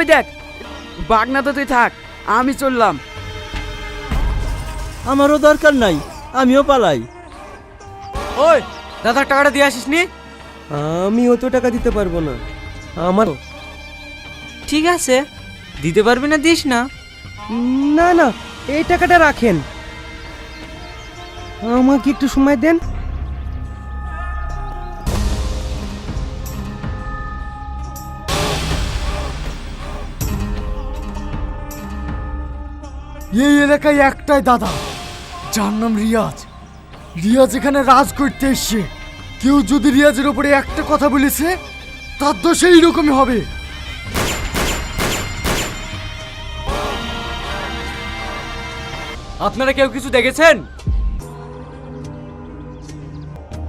ওই দেখ বাগনা তো তুই থাক আমি চললাম। আমারও দরকার নাই আমিও পালাই। ওই দাদার টাকাটা দিয়ে আসিস নি? আমি অত টাকা দিতে পারব না আমার ঠিক আছে দিতে পারবি না দিস না। না না এই টাকাটা রাখেন। আমাকে একটু সময় দেন। এই এলাকায় একটাই দাদা। যার নাম রিয়াজ। রিয়াজ এখানে রাজ করতে এসছে। কেউ যদি রিয়াজের উপরে একটা কথা বলেছে তার তো সেই রকমই হবে। আপনারা কেউ কিছু দেখেছেন?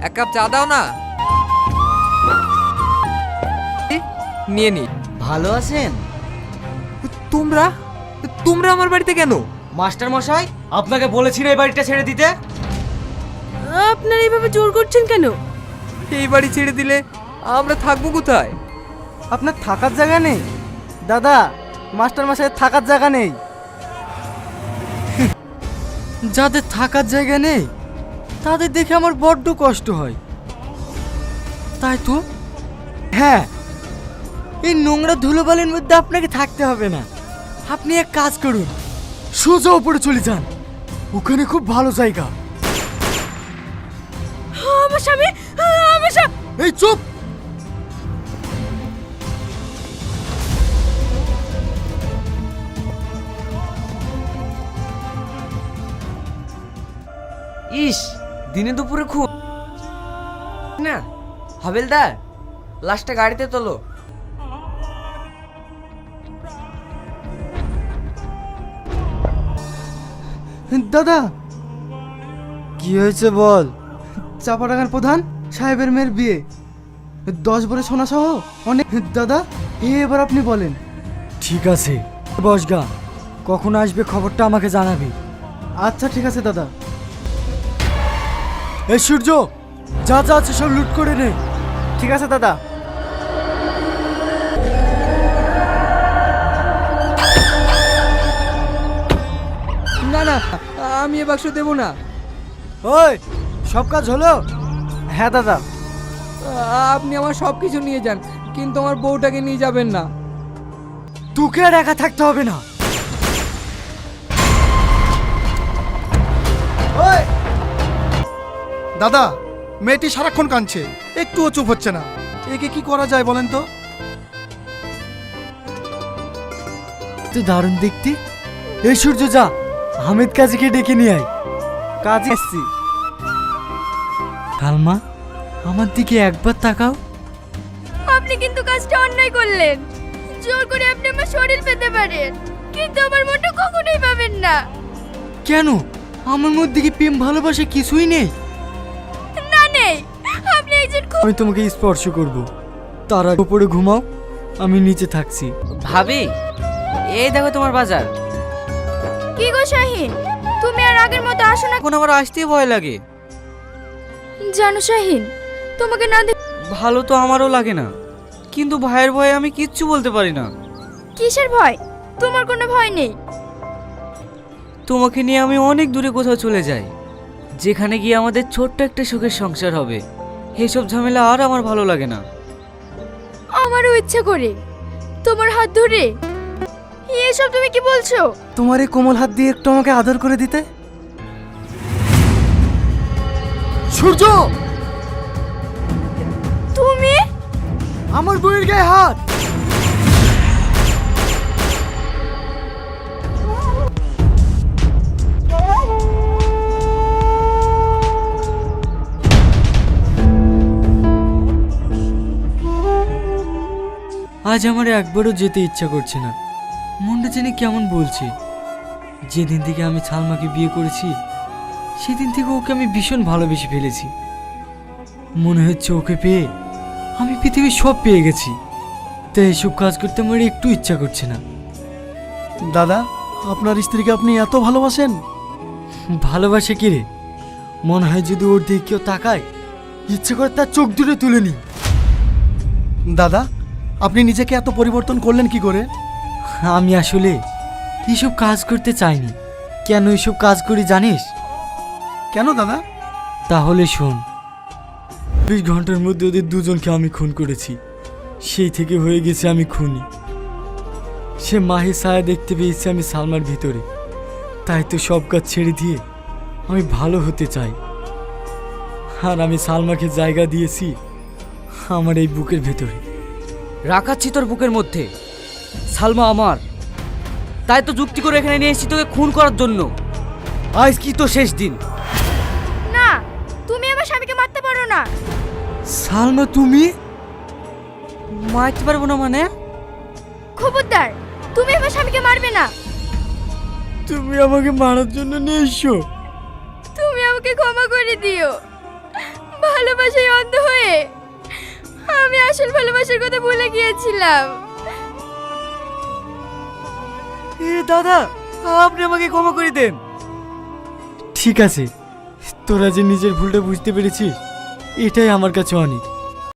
এক কাপ চা দাও না। নিয়ে নি। ভালো আছেন? তোমরা? তোমরা আমার বাড়িতে কেন? মাস্টার মশাই আপনাকে বলেছি না এই বাড়িটা ছেড়ে দিতে। আপনারা এইভাবে জোর করছেন কেন? এই বাড়ি ছেড়ে দিলে আমরা থাকব কোথায়? আপনার থাকার জায়গা নেই? দাদা মাস্টার মশাই থাকার জায়গা নেই। যাদের থাকার জায়গা নেই তাদের দেখে আমার বড্ড কষ্ট হয়। তাই তো? হ্যাঁ এই নোংরা ধুলোবালির মধ্যে আপনাকে থাকতে হবে না। আপনি এক কাজ করুন। সোজা উপরে চলে যান। ওখানে খুব ভালো জায়গা। আমার স্বামী আমার স্বামী। এই চুপ! ইস দিনে দুপুরে খুব না হাবেলদার লাস্টটা গাড়িতে তোলো। দাদা! কি হয়েছে বল? চাপাডাঙ্গার প্রধান সাহেবের মেয়ের বিয়ে। দশ বলে সোনা সহ অনেক দাদা এবার আপনি বলেন। ঠিক আছে। বস বসগা কখন আসবে খবরটা আমাকে জানাবি। আচ্ছা ঠিক আছে দাদা। এই সূর্য যা যা আছে সব লুট করে নে। ঠিক আছে দাদা। না না আমি এ বাক্স দেবো না। ওই সব কাজ হলো? হ্যাঁ দাদা। আপনি আমার সব কিছু নিয়ে যান কিন্তু আমার বউটাকে নিয়ে যাবেন না। তোকে আর একা থাকতে হবে না। দাদা মেয়েটি সারাক্ষণ কাঁদছে একটুও চুপ হচ্ছে না। একে কি করা যায় বলেন তো? তুই দারুণ দেখতে। এই সূর্য যা। হামিদ কাজীকে ডেকে নিয়ে আয়। কাজে এসছি। কালমা আমার দিকে একবার তাকাও। আপনি কিন্তু কাজটা অন্যায় করলেন। জোর করে আপনি আমার শরীর পেতে পারেন। কিন্তু আমার মনটা কখনোই পাবেন না। কেন? আমার মধ্যে কি প্রেম ভালোবাসা কিছুই নেই? না নেই। আপনি একজন খুব আমি তোমাকে স্পর্শ করব। তার উপরে ঘুমাও। আমি নিচে থাকছি। ভাবি এই দেখো তোমার বাজার। কি গো শাহিন? তুমি আর আগের মতো আসো না এখন আমার আসতেই ভয় লাগে। জানো শাহিন তোমাকে না দেখ ভালো তো আমারও লাগে না। কিন্তু ভাইয়ের ভয়ে আমি কিচ্ছু বলতে পারি না। কিসের ভয়? তোমার কোনো ভয় নেই। তোমাকে নিয়ে আমি অনেক দূরে কোথাও চলে যাই। যেখানে গিয়ে আমাদের ছোট্ট একটা সুখের সংসার হবে। এসব ঝামেলা আর আমার ভালো লাগে না। আমারও ইচ্ছা করে। তোমার হাত ধরে এসব তুমি কি বলছো? তোমার এই কোমল হাত দিয়ে একটু আমাকে আদর করে দিতে? সূর্য! তুমি? আমার বইয়ের গায়ে হাত! আজ আমার একবারও যেতে ইচ্ছা করছে না। মনটা জানি কেমন বলছে? যেদিন থেকে আমি সালমাকে বিয়ে করেছি সেদিন থেকে ওকে আমি ভীষণ ভালোবেসে ফেলেছি। মনে হচ্ছে ওকে পেয়ে আমি পৃথিবীর সব পেয়ে গেছি। তাই এসব কাজ করতে আমার একটু ইচ্ছা করছে না। দাদা আপনার স্ত্রীকে আপনি এত ভালোবাসেন? ভালোবাসে কি রে? মনে হয় যদি ওর দিকে কেউ তাকায় ইচ্ছে করে তার চোখ দুটো তুলে নি দাদা আপনি নিজেকে এত পরিবর্তন করলেন কি করে? আমি আসলে এসব কাজ করতে চাইনি। কেন এসব কাজ করি জানিস? কেন দাদা? তাহলে শোন। বিশ ঘণ্টার মধ্যে ওদের দুজনকে আমি খুন করেছি। সেই থেকে হয়ে গেছে আমি খুনি। সে মাহে সায়া দেখতে পেয়েছে আমি সালমার ভিতরে। তাই তো সব কাজ ছেড়ে দিয়ে আমি ভালো হতে চাই। আর আমি সালমাকে জায়গা দিয়েছি আমার এই বুকের ভেতরে। রাখাচ্ছি তোর বুকের মধ্যে। সালমা আমার। তাই তো যুক্তি করে এখানে নিয়ে এসেছি তোকে খুন করার জন্য। আজ কি তো শেষ দিন? না তুমি আমার স্বামীকে মারতে পারো না। সালমা তুমি? মারতে পারব না মানে? খবরদার তুমি আমার স্বামীকে মারবে না। তুমি আমাকে মারার জন্য নিয়ে এসো। তুমি আমাকে ক্ষমা করে দিও। ভালোবাসায় অন্ধ হয়ে আমি আসল ভালোবাসার কথা ভুলে গিয়েছিলাম। এ, দাদা, আপনি আমাকে ক্ষমা করে দেন। ঠিক আছে, তোরা যে নিজের ভুলটা বুঝতে পেরেছিস, এটাই আমার কাছে অনেক।